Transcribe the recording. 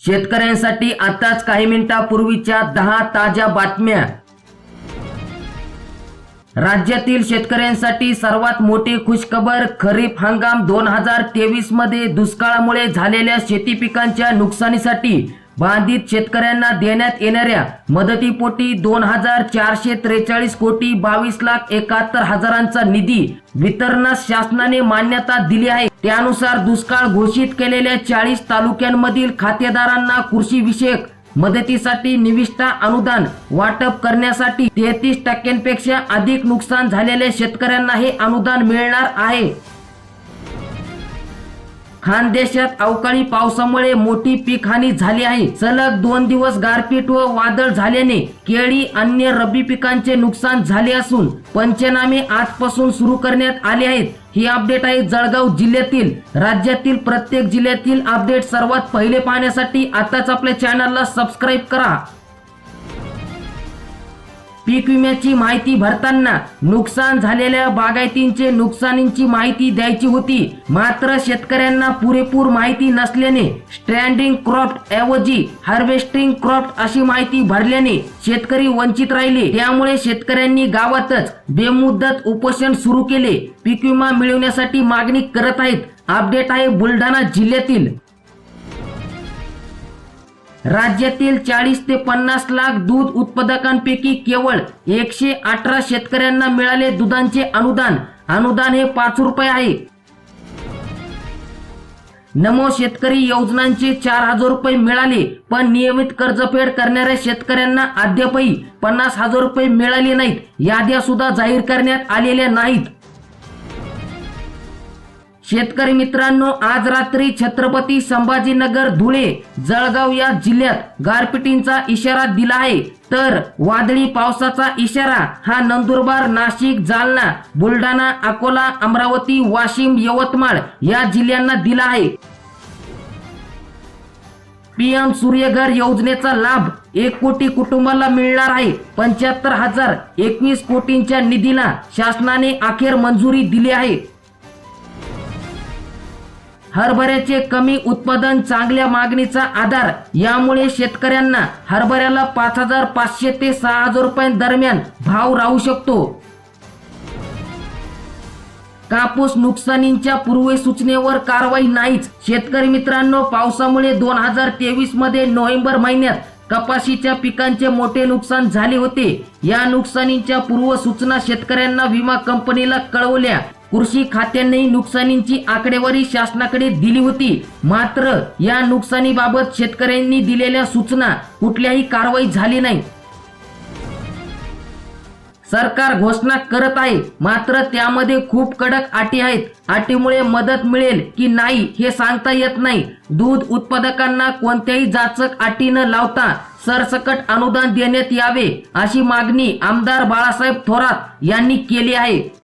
शेतकऱ्यांसाठी आताच काही मिनिटापूर्वीच्या दहा ताज्या बातम्या. राज्यातील शेतकऱ्यांसाठी सर्वात मोठी खुशखबर खरीप हंगाम दोन हजार तेवीसमध्ये दुष्काळामुळे झालेल्या शेती पिकांच्या नुकसानीसाठी बाधित शेतकऱ्यांना देण्यात येणाऱ्या मदतीपोटी दोन हजार चारशे त्रेचाळीस कोटी बावीस लाख एकाहत्तर हजारांचा निधी वितरणास शासनाने मान्यता दिली आहे. त्यानुसार दुष्काळ घोषित केलेल्या चाळीस तालुक्यांमधील खातेदारांना कृषी विषयक मदतीसाठी निविष्ठा अनुदान वाटप करण्यासाठी तेहतीस टक्क्यांपेक्षा अधिक नुकसान झालेल्या शेतकऱ्यांना हे अनुदान मिळणार आहे. खानदेशात अवकाळी पावसामुळे मोठी पीक हानी झाली आहे. सलग दोन दिवस गारपीट व वादळ झाल्याने केळी अन्य रब्बी पिकांचे नुकसान झाले असून पंचनामे आजपासून सुरू करण्यात आले आहेत. ही अपडेट आहे जळगाव जिल्ह्यातील. राज्यातील प्रत्येक जिल्ह्यातील अपडेट सर्वात पहिले पाहण्यासाठी आताच आपल्या चॅनलला सबस्क्राईब करा. पीक विम्याची माहिती भरताना नुकसान झालेल्या बागायतींचे नुकसानीची माहिती द्यायची होती. मात्र शेतकऱ्यांना पुरेपूर माहिती नसल्याने स्टँडिंग क्रॉप ऐवजी हार्वेस्टिंग क्रॉप अशी माहिती भरल्याने शेतकरी वंचित राहिले. त्यामुळे शेतकऱ्यांनी गावातच बेमुदत उपोषण सुरू केले. पीक विमा मिळवण्यासाठी मागणी करत आहेत. अपडेट आहे बुलढाणा जिल्ह्यातील राज्यातील चाळीस ते पन्नास लाख दूध उत्पादकांपैकी केवळ एकशे अठरा शेतकऱ्यांना मिळाले दुधांचे अनुदान. अनुदान हे पाच रुपये आहे. नमो शेतकरी योजनांचे चार हजार रुपये मिळाले पण नियमित कर्जफेड करणाऱ्या शेतकऱ्यांना अद्यापही पन्नास हजार रुपये मिळाले नाहीत. याद्या सुद्धा जाहीर करण्यात आलेल्या नाहीत. शेतकरी मित्रांनो आज रात्री छत्रपती संभाजीनगर धुळे जळगाव या जिल्ह्यात गारपिटींचा इशारा दिला आहे. तर वादळी पावसाचा इशारा हा नंदुरबार नाशिक जालना बुलढाणा अकोला अमरावती वाशिम यवतमाळ या जिल्ह्यांना दिला आहे. पीएम सूर्यघर योजनेचा लाभ एक कोटी कुटुंबाला मिळणार आहे. पंच्याहत्तर हजार एकवीस कोटींच्या निधीला शासनाने अखेर मंजुरी दिली आहे. हरभऱ्याचे कमी उत्पादन चांगल्या मागणीचा आधार. यामुळे शेतकऱ्यांना हरभऱ्याला पाच हजार पाचशे ते सहा हजार रुपयांदरम्यान भाव राहू शकतो. कापूस नुकसानींच्या पूर्वसूचनेवर कारवाई नाहीच. शेतकरी मित्रांनो पावसामुळे दोन हजार तेवीसमध्ये नोव्हेंबर महिन्यात कपाशीच्या पिकांचे मोठे नुकसान झाले होते. या नुकसानीच्या पूर्वसूचना शेतकऱ्यांना विमा कंपनीला कळवल्या. कृषी खात्यानेही नुकसानींची आकडेवारी शासनाकडे दिली होती. मात्र या नुकसानीबाबत शेतकऱ्यांनी दिलेल्या सूचना कुठल्याही कारवाई झाली नाही. सरकार घोषणा करत आहे. मात्र त्यामध्ये खूप कडक अटी आहेत. अटीमुळे मदत मिळेल की नाही हे सांगता येत नाही. दूध उत्पादकांना कोणत्याही जाचक अटी न लावता सरसकट अनुदान देण्यात यावे अशी मागणी आमदार बाळासाहेब थोरात यांनी केली आहे.